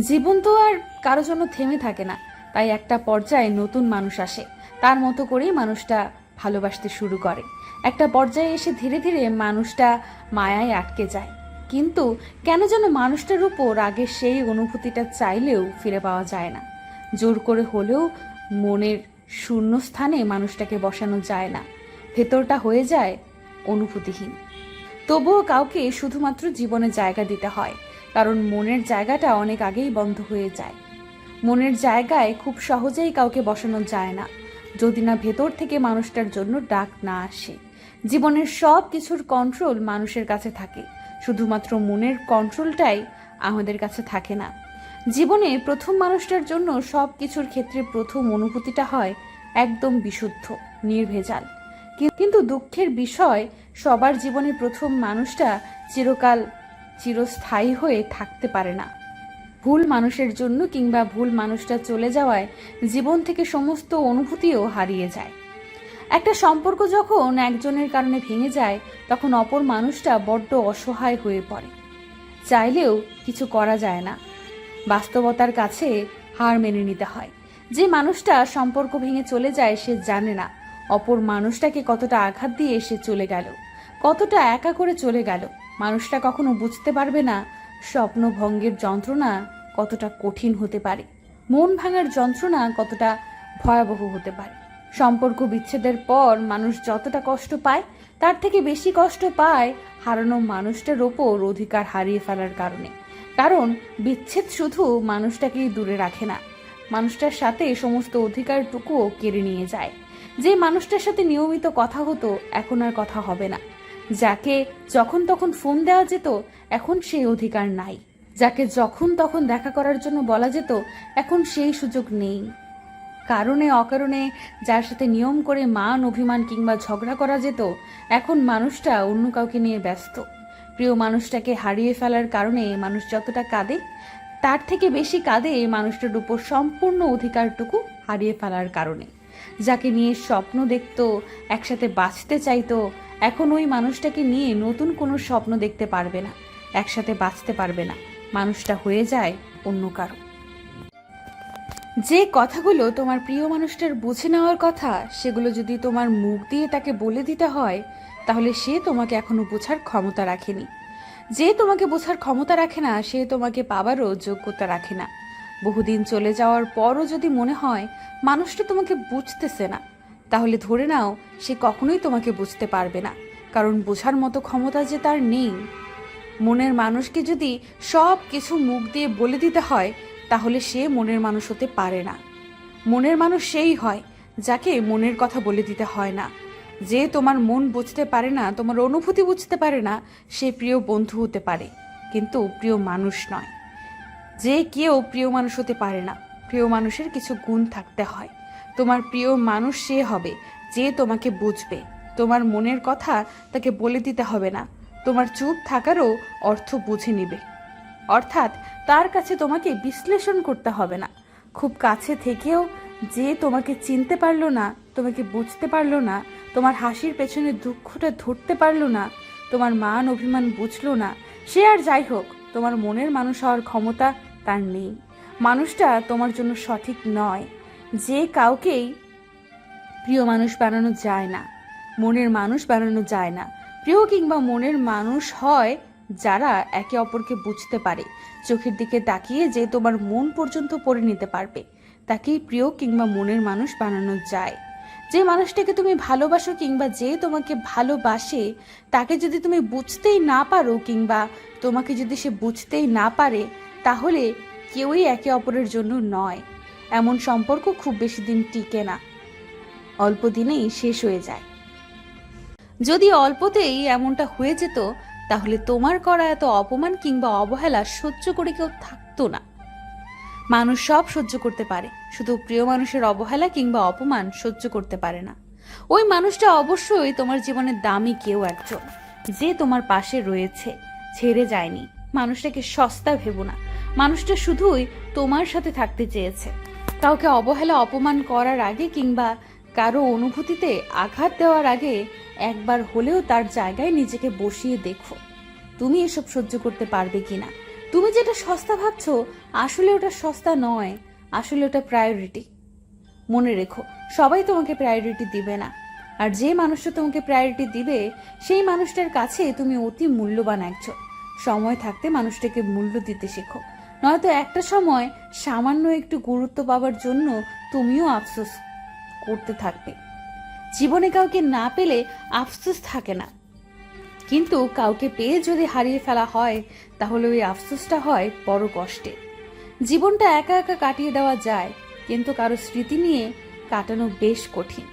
জীবন তো আর কারও জন্য থেমে থাকে না। তাই একটা পর্যায়ে নতুন মানুষ আসে। তার মতো করেই মানুষটা ভালোবাসতে শুরু করে। একটা পর্যায়ে এসে ধীরে ধীরে মানুষটা মায়ায় আটকে যায়। কিন্তু কেন যেন মানুষটার উপর আগে সেই অনুভূতিটা চাইলেও ফিরে পাওয়া যায় না। জোর করে হলেও মনের শূন্য স্থানে মানুষটাকে বসানো যায় না। ভেতরটা হয়ে যায় অনুভূতিহীন। তবুও কাউকে শুধুমাত্র জীবনে জায়গা দিতে হয়। কারণ মনের জায়গাটা অনেক আগেই বন্ধ হয়ে যায়। মনের জায়গায় খুব সহজেই কাউকে বসানো যায় না। যদি না ভেতর থেকে মানুষটার জন্য ডাক না আসে। জীবনের সব কিছুর কন্ট্রোল মানুষের কাছে থাকে। শুধুমাত্র মনের কন্ট্রোলটাই আমাদের কাছে থাকে না। জীবনে প্রথম মানুষটার জন্য সব কিছুর ক্ষেত্রে প্রথম অনুভূতিটা হয় একদম বিশুদ্ধ, নির্ভেজাল। কিন্তু দুঃখের বিষয়, সবার জীবনে প্রথম মানুষটা চিরকাল চিরস্থায়ী হয়ে থাকতে পারে না। ভুল মানুষের জন্য কিংবা ভুল মানুষটা চলে যাওয়ায় জীবন থেকে সমস্ত অনুভূতিও হারিয়ে যায়। একটা সম্পর্ক যখন একজনের কারণে ভেঙে যায়, তখন অপর মানুষটা বড্ড অসহায় হয়ে পড়ে। চাইলেও কিছু করা যায় না। বাস্তবতার কাছে হার মেনে নিতে হয়। যে মানুষটা সম্পর্ক ভেঙে চলে যায় সে জানে না, অপর মানুষটাকে কতটা আঘাত দিয়ে সে চলে গেল, কতটা একা করে চলে গেল। মানুষটা কখনো বুঝতে পারবে না স্বপ্নভঙ্গের যন্ত্রণা কতটা কঠিন হতে পারে। মন ভাঙার যন্ত্রণা কতটা ভয়াবহ হতে পারে। সম্পর্ক বিচ্ছেদের পর মানুষ যতটা কষ্ট পায়, তার থেকে বেশি কষ্ট পায় হারানো মানুষটার ওপর অধিকার হারিয়ে ফেলার কারণে। কারণ বিচ্ছেদ শুধু মানুষটাকেই দূরে রাখে না, মানুষটার সাথে সমস্ত অধিকারটুকুও কেড়ে নিয়ে যায়। যে মানুষটার সাথে নিয়মিত কথা হতো, এখন আর কথা হবে না। যাকে যখন তখন ফোন দেওয়া যেত, এখন সেই অধিকার নাই। যাকে যখন তখন দেখা করার জন্য বলা যেত, এখন সেই সুযোগ নেই। কারণে অকারণে যার সাথে নিয়ম করে মান, অভিমান কিংবা ঝগড়া করা যেত, এখন মানুষটা অন্য কাউকে নিয়ে ব্যস্ত। প্রিয় মানুষটাকে হারিয়ে ফেলার কারণে মানুষ যতটা কাঁদে, তার থেকে বেশি কাঁদে মানুষটার উপর সম্পূর্ণ অধিকারটুকু হারিয়ে ফেলার কারণে। যাকে নিয়ে স্বপ্ন দেখত, একসাথে বাঁচতে চাইতো এখন ওই মানুষটাকে নিয়ে নতুন কোনো স্বপ্ন দেখতে পারবে না, একসাথে বাঁচতে পারবে না। মানুষটা হয়ে যায় অন্য কারও। যে কথাগুলো তোমার প্রিয় মানুষটার বুঝে নেওয়ার কথা, সেগুলো যদি তোমার মুখ দিয়ে তাকে বলে দিতে হয়, তাহলে সে তোমাকে এখনও বোঝার ক্ষমতা রাখেনি। যে তোমাকে বোঝার ক্ষমতা রাখে না, সে তোমাকে পাবারও যোগ্যতা রাখে না। বহুদিন চলে যাওয়ার পরও যদি মনে হয়, মানুষটা তোমাকে বুঝতেছে না। তাহলে ধরে নাও, সে কখনোই তোমাকে বুঝতে পারবে না। কারণ বোঝার মতো ক্ষমতা যে তার নেই। মনের মানুষকে যদি সব কিছু মুখ দিয়ে বলে দিতে হয়, তাহলে সে মনের মানুষ হতে পারে না। মনের মানুষ সেই হয়, যাকে মনের কথা বলে দিতে হয় না। যে তোমার মন বুঝতে পারে না, তোমার অনুভূতি বুঝতে পারে না, সে প্রিয় বন্ধু হতে পারে, কিন্তু প্রিয় মানুষ নয়। যে কেউ প্রিয় মানুষ হতে পারে না, প্রিয় মানুষের কিছু গুণ থাকতে হয়। তোমার প্রিয় মানুষ সে হবে, যে তোমাকে বুঝবে। তোমার মনের কথা তাকে বলে দিতে হবে না। তোমার চুপ থাকারও অর্থ বুঝে নিবে। অর্থাৎ তার কাছে তোমাকে বিশ্লেষণ করতে হবে না। খুব কাছে থেকেও যে তোমাকে চিনতে পারল না, তোমাকে বুঝতে পারল না, তোমার হাসির পেছনে দুঃখটা ধরতে পারল না, তোমার মান অভিমান বুঝলো না, সে আর যাই হোক, তোমার মনের মানুষ হওয়ার ক্ষমতা তার নেই। মানুষটা তোমার জন্য সঠিক নয়। যে কাউকেই প্রিয় মানুষ বানানো যায় না, মনের মানুষ বানানো যায় না। প্রিয় কিংবা মনের মানুষ হয় যারা একে অপরকে বুঝতে পারে, চোখের দিকে তাকিয়ে যে তোমার মন পর্যন্ত পড়ে নিতে পারবে। তাকেই প্রিয় কিংবা মনের মানুষ বানানো যায়। যে মানুষটাকে তুমি ভালোবাসো কিংবা যে তোমাকে ভালোবাসে, তাকে যদি তুমি বুঝতেই না পারো কিংবা তোমাকে যদি সে বুঝতেই না পারে, তাহলে কেউই একে অপরের জন্য নয়। এমন সম্পর্ক খুব বেশি দিন টিকে না। অল্প দিনেই শেষ হয়ে যায়। যদি অল্পতেই এমনটা হয়ে যেত, তাহলে তোমার করা এত অপমান কিংবা অবহেলা সহ্য করে কেউ থাকতো না। মানুষ সব সহ্য করতে পারে, শুধু প্রিয় মানুষের অবহেলা কিংবা অপমান সহ্য করতে পারে না। ওই মানুষটা অবশ্যই তোমার জীবনের দামি কেউ একজন, যে তোমার পাশে রয়েছে, ছেড়ে যায়নি। মানুষটাকে সস্তা ভেবো না। মানুষটা শুধুই তোমার সাথে থাকতে চেয়েছে। কাউকে অবহেলা, অপমান করার আগে কিংবা কারও অনুভূতিতে আঘাত দেওয়ার আগে একবার হলেও তার জায়গায় নিজেকে বসিয়ে দেখো। তুমি এসব সহ্য করতে পারবে কিনা? তুমি যেটা সস্তা ভাবছ, আসলে ওটা সস্তা নয়, আসলে ওটা প্রায়োরিটি মনে রেখো, সবাই তোমাকে প্রায়োরিটি দিবে না। আর যে মানুষটা তোমাকে প্রায়োরিটি দিবে, সেই মানুষটার কাছে তুমি অতি মূল্যবান একজন। সময় থাকতে মানুষটাকে মূল্য দিতে শেখো। নয়তো একটা সময় সামান্য একটু গুরুত্ব পাওয়ার জন্য তুমিও আফসোস করতে থাকবে। জীবনে কাউকে না পেলে আফসোস থাকে না। কিন্তু কাউকে পেয়ে যদি হারিয়ে ফেলা হয়, তাহলে ওই আফসোসটা হয় বড় কষ্টে। জীবনটা একা একা কাটিয়ে দেওয়া যায়, কিন্তু কারও স্মৃতি নিয়ে কাটানো বেশ কঠিন,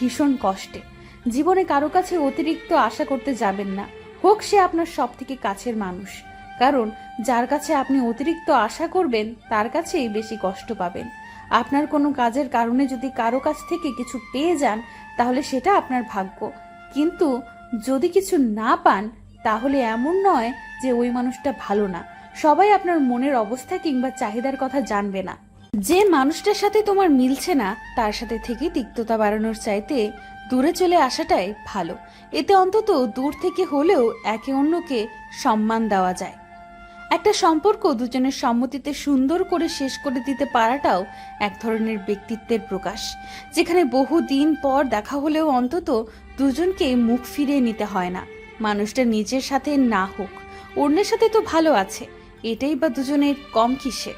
ভীষণ কষ্টে। জীবনে কারও কাছে অতিরিক্ত আশা করতে যাবেন না। হোক সে আপনার সব থেকে কাছের মানুষ। কারণ যার কাছে আপনি অতিরিক্ত আশা করবেন, তার কাছেই বেশি কষ্ট পাবেন। আপনার কোনো কাজের কারণে যদি কারও কাছ থেকে কিছু পেয়ে যান, তাহলে সেটা আপনার ভাগ্য। কিন্তু যদি কিছু না পান, তাহলে এমন নয় যে ওই মানুষটা ভালো না। সবাই আপনার মনের অবস্থা কিংবা চাহিদার কথা জানবে না। যে মানুষটার সাথে তোমার মিলছে না, তার সাথে থেকে তিক্ততা বাড়ানোর চাইতে দূরে চলে আসাটাই ভালো। এতে অন্তত দূর থেকে হলেও একে অন্যকে সম্মান দেওয়া যায়। একটা সম্পর্ক দুজনের সম্মতিতে সুন্দর করে শেষ করে দিতে পারাটাও এক ধরনের ব্যক্তিত্বের প্রকাশ। যেখানে বহু দিন পর দেখা হলেও অন্তত দুজনকে মুখ ফিরিয়ে নিতে হয় না। মানুষটা নিজের সাথে না হোক, অন্যের সাথে তো ভালো আছে, এটাই বা দুজনের কম কিসে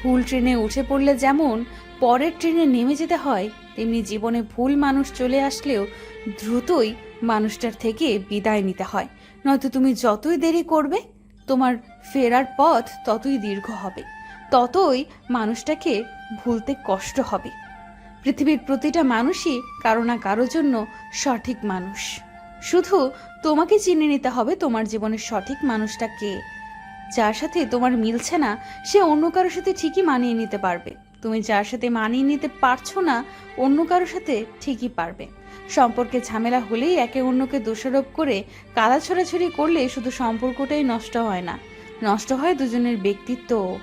ভুল ট্রেনে উঠে পড়লে যেমন পরের ট্রেনে নেমে যেতে হয়, তেমনি জীবনে ভুল মানুষ চলে আসলেও দ্রুতই মানুষটার থেকে বিদায় নিতে হয়। নয়তো তুমি যতই দেরি করবে তোমার ফেরার পথ ততই দীর্ঘ হবে, ততই মানুষটাকে ভুলতে কষ্ট হবে। পৃথিবীর প্রতিটা মানুষই কারও না কারও জন্য সঠিক মানুষ। শুধু তোমাকে চিনে নিতে হবে তোমার জীবনের সঠিক মানুষটা কে, যার সাথে তোমার মিলছে না, সে অন্য কারোর সাথে ঠিকই মানিয়ে নিতে পারবে। তুমি যার সাথে মানিয়ে নিতে পারছ না, অন্য কারোর সাথে ঠিকই পারবে। সম্পর্কে ঝামেলা হলেই একে অন্যকে দোষারোপ করে কাদা ছড়াছড়ি করলে শুধু সম্পর্কটাই নষ্ট হয় না। নষ্ট হয় দুজনের ব্যক্তিত্ব।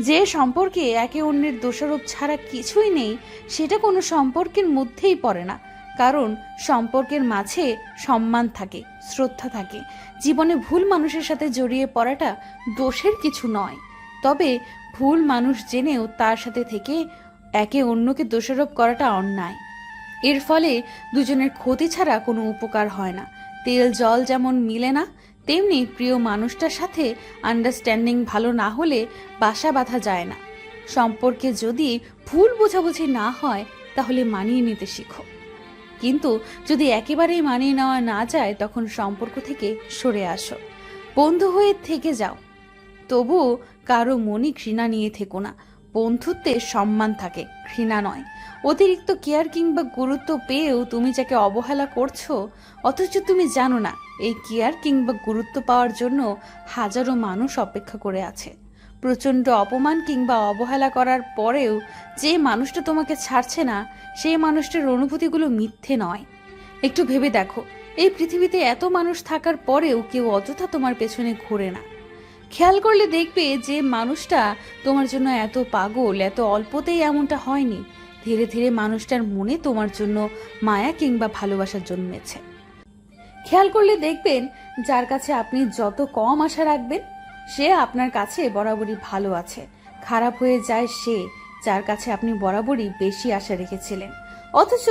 যে সম্পর্কে একে অন্যের দোষারোপ ছাড়া কিছুই নেই, সেটা কোনো সম্পর্কের মধ্যেই পড়ে না। কারণ সম্পর্কের মাঝে সম্মান থাকে, শ্রদ্ধা থাকে। জীবনে ভুল মানুষের সাথে জড়িয়ে পড়াটা দোষের কিছু নয়। তবে ভুল মানুষ জেনেও তার সাথে থেকে একে অন্যকে দোষারোপ করাটা অন্যায়। এর ফলে দুজনের ক্ষতি ছাড়া কোনো উপকার হয় না। তেল, জল যেমন মিলে না, তেমনি প্রিয় মানুষটার সাথে আন্ডারস্ট্যান্ডিং ভালো না হলে বাসা বাঁধা যায় না। সম্পর্কে যদি ভুল বোঝাবুঝি না হয়, তাহলে মানিয়ে নিতে শিখো। কিন্তু যদি একেবারেই মানিয়ে নেওয়া না যায়, তখন সম্পর্ক থেকে সরে আসো। বন্ধু হয়ে থেকে যাও। তবু কারও মনই ঘৃণা নিয়ে থেকো না। বন্ধুত্বে সম্মান থাকে, ঘৃণা নয়। অতিরিক্ত কেয়ার কিংবা গুরুত্ব পেয়েও তুমি যাকে অবহেলা করছ, অথচ তুমি জানো না, এই কেয়ার কিংবা গুরুত্ব পাওয়ার জন্য হাজারো মানুষ অপেক্ষা করে আছে। প্রচণ্ড অপমান কিংবা অবহেলা করার পরেও যে মানুষটা তোমাকে ছাড়ছে না সেই মানুষটার অনুভূতিগুলো মিথ্যে নয়। একটু ভেবে দেখো, এই পৃথিবীতে এত মানুষ থাকার পরেও কেউ অযথা তোমার পেছনে ঘোরে না। খেয়াল করলে দেখবে যে মানুষটা তোমার জন্য এত পাগল, এত অল্পতেই এমনটা হয়নি। ধীরে ধীরে মানুষটার মনে তোমার জন্য মায়া কিংবা ভালোবাসা জন্মেছে। খেয়াল করলে দেখবেন যার কাছে আপনি যত কম আশা রাখবেন, সে আপনার কাছে বরাবরই ভালো আছে। খারাপ হয়ে যায় সে, যার কাছে আপনি বরাবরই বেশি আশা রেখেছিলেন। অথচ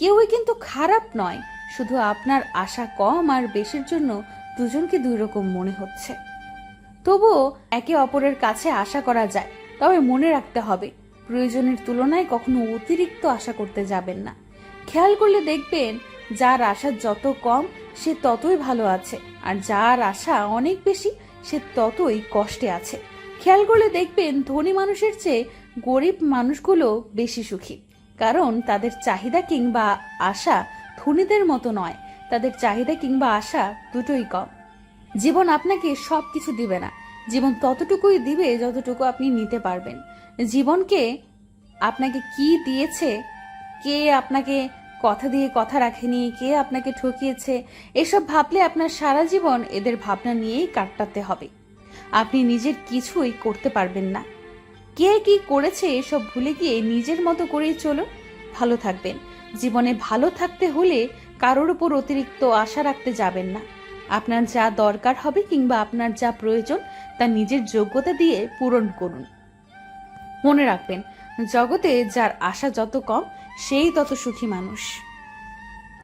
কেউই কিন্তু খারাপ নয়, শুধু আপনার আশা কম আর বেশির জন্য দুজনকে দুই রকম মনে হচ্ছে। তবুও একে অপরের কাছে আশা করা যায়, তবে মনে রাখতে হবে, প্রয়োজনের তুলনায় কখনো অতিরিক্ত আশা করতে যাবেন না। খেয়াল করলে দেখবেন, যার আশা যত কম, সে ততই ভালো আছে, আর যার আশা অনেক বেশি, সে ততই কষ্টে আছে। খেয়াল করলে দেখবেন, ধনী মানুষের চেয়ে গরিব মানুষগুলো বেশি সুখী, কারণ তাদের চাহিদা কিংবা আশা ধনীদের মতো নয়, তাদের চাহিদা কিংবা আশা দুটোই কম। জীবন আপনাকে সব কিছু দিবে না। জীবন ততটুকুই দিবে যতটুকু আপনি নিতে পারবেন। জীবনকে আপনাকে কি দিয়েছে, কে আপনাকে কথা দিয়ে কথা রাখেনি, কে আপনাকে ঠকিয়েছে, এসব ভাবলে আপনার সারা জীবন এদের ভাবনা নিয়েই কাটাতে হবে। আপনি নিজের কিছুই করতে পারবেন না। কে কি করেছে এসব ভুলে গিয়ে নিজের মতো করেই চলো ভালো থাকবেন। জীবনে ভালো থাকতে হলে কারোর উপর অতিরিক্ত আশা রাখতে যাবেন না। আপনার যা দরকার হবে কিংবা আপনার যা প্রয়োজন তা নিজের যোগ্যতা দিয়ে পূরণ করুন। মনে রাখবেন, জগতে যার আশা যত কম, সেই তত সুখী মানুষ।